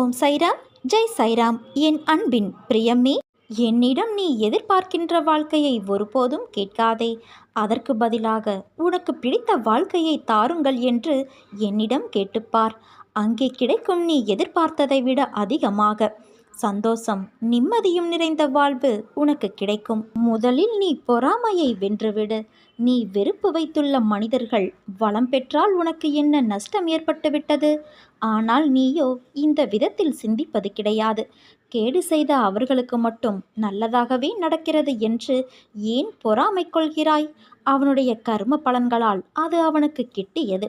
ஓம் சைராம் ஜெய் சைராம். என் அன்பின் பிரியம்மே என்னிடம் நீ எதிர்பார்க்கின்ற வாழ்க்கையை ஒருபோதும் கேட்காதே. அதற்கு பதிலாக உனக்கு பிடித்த வாழ்க்கையை தாருங்கள் என்று என்னிடம் கேட்டுப்பார். அங்கே கிடைக்கும் நீ எதிர்பார்த்ததை விட அதிகமாக. சந்தோஷம் நிம்மதியும் நிறைந்த வாழ்வு உனக்கு கிடைக்கும். முதலில் நீ பொறாமையை வென்றுவிடு. நீ வெறுப்பு வைத்துள்ள மனிதர்கள் வளம் பெற்றால் உனக்கு என்ன நஷ்டம் ஏற்பட்டுவிட்டது? ஆனால் நீயோ இந்த விதத்தில் சிந்திப்பது கிடையாது. கேடு செய்த அவர்களுக்கு மட்டும் நல்லதாகவே நடக்கிறது என்று ஏன் பொறாமை கொள்கிறாய்? அவனுடைய கர்ம பலன்களால் அது அவனுக்கு கிட்டியது.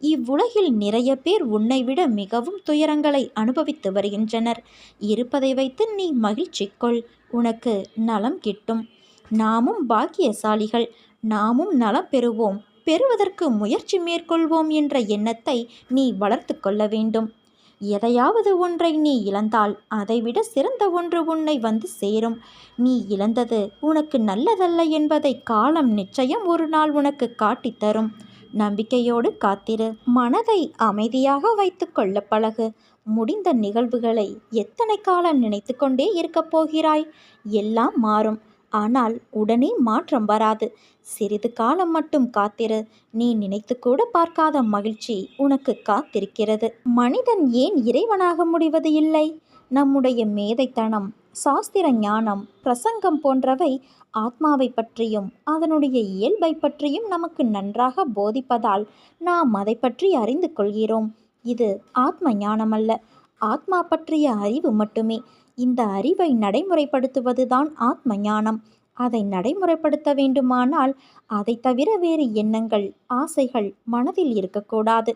இவ்வுலகில் நிறைய பேர் உன்னை விட மிகவும் துயரங்களை அனுபவித்து வருகின்றனர். இருப்பதை வைத்து நீ மகிழ்ச்சி கொள். உனக்கு நலம் கிட்டும். நாமும் பாக்கியசாலிகள். நாமும் நலம் பெறுவோம். பெறுவதற்கு முயற்சி மேற்கொள்வோம் என்ற எண்ணத்தை நீ வளர்த்து கொள்ள வேண்டும். எதையாவது ஒன்றை நீ இழந்தால் அதைவிட சிறந்த ஒன்று உன்னை வந்து சேரும். நீ இழந்தது உனக்கு நல்லதல்ல என்பதை காலம் நிச்சயம் ஒரு நாள் உனக்கு காட்டித்தரும் நம்பிக்கையோடு காத்திரு. மனதை அமைதியாக வைத்து கொள்ள பழகு. முடிந்த நிகழ்வுகளை எத்தனை காலம் நினைத்து கொண்டே இருக்கப் போகிறாய்? எல்லாம் மாறும். ஆனால் உடனே மாற்றம் வராது. சிறிது காலம் மட்டும் காத்திரு. நீ நினைத்து கூட பார்க்காத மகிழ்ச்சி உனக்கு காத்திருக்கிறது. மனிதன் ஏன் இறைவனாக முடிவது இல்லை? நம்முடைய மேதைத்தனம் சாஸ்திர ஞானம் பிரசங்கம் போன்றவை ஆத்மாவை பற்றியும் அதனுடைய இயல்பை பற்றியும் நமக்கு நன்றாக போதிப்பதால் நாம் அதை பற்றி அறிந்து கொள்கிறோம். இது ஆத்ம ஞானமல்ல ஆத்மா பற்றிய அறிவு மட்டுமே. இந்த அறிவை நடைமுறைப்படுத்துவதுதான் ஆத்ம ஞானம். அதை நடைமுறைப்படுத்த வேண்டுமானால் அதை தவிர வேறு எண்ணங்கள் ஆசைகள் மனதில் இருக்கக்கூடாது.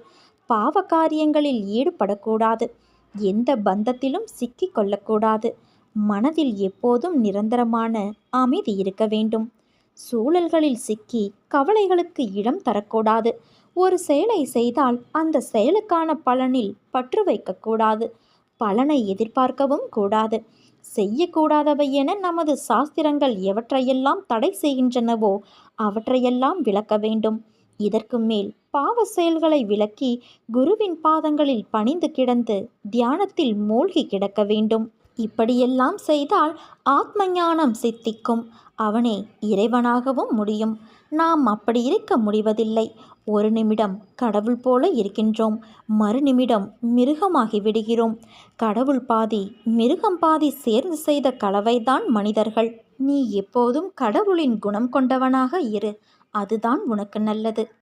பாவ காரியங்களில் ஈடுபடக்கூடாது. எந்த பந்தத்திலும் சிக்கிக் கொள்ளக்கூடாது. மனதில் எப்போதும் நிரந்தரமான அமைதி இருக்க வேண்டும். சூழல்களில் சிக்கி கவலைகளுக்கு இடம் தரக்கூடாது. ஒரு செயலை செய்தால் அந்த செயலுக்கான பலனில் பற்று வைக்கக்கூடாது. பலனை எதிர்பார்க்கவும் கூடாது. செய்யக்கூடாதவை என நமது சாஸ்திரங்கள் எவற்றையெல்லாம் தடை செய்கின்றனவோ அவற்றையெல்லாம் விளக்க வேண்டும். இதற்கு மேல் பாவ செயல்களை விளக்கி குருவின் பாதங்களில் பணிந்து கிடந்து தியானத்தில் மூழ்கி கிடக்க வேண்டும். இப்படியெல்லாம் செய்தால் ஆத்ம ஞானம் சித்திக்கும். அவனே இறைவனாகவும் முடியும். நாம் அப்படி இருக்க முடிவதில்லை. ஒரு நிமிடம் கடவுள் போல இருக்கின்றோம். மறுநிமிடம் மிருகமாகி விடுகிறோம். கடவுள் பாதி மிருகம் பாதி சேர்ந்து செய்த கலவைதான் மனிதர்கள். நீ எப்போதும் கடவுளின் குணம் கொண்டவனாக இரு. அதுதான் உனக்கு நல்லது.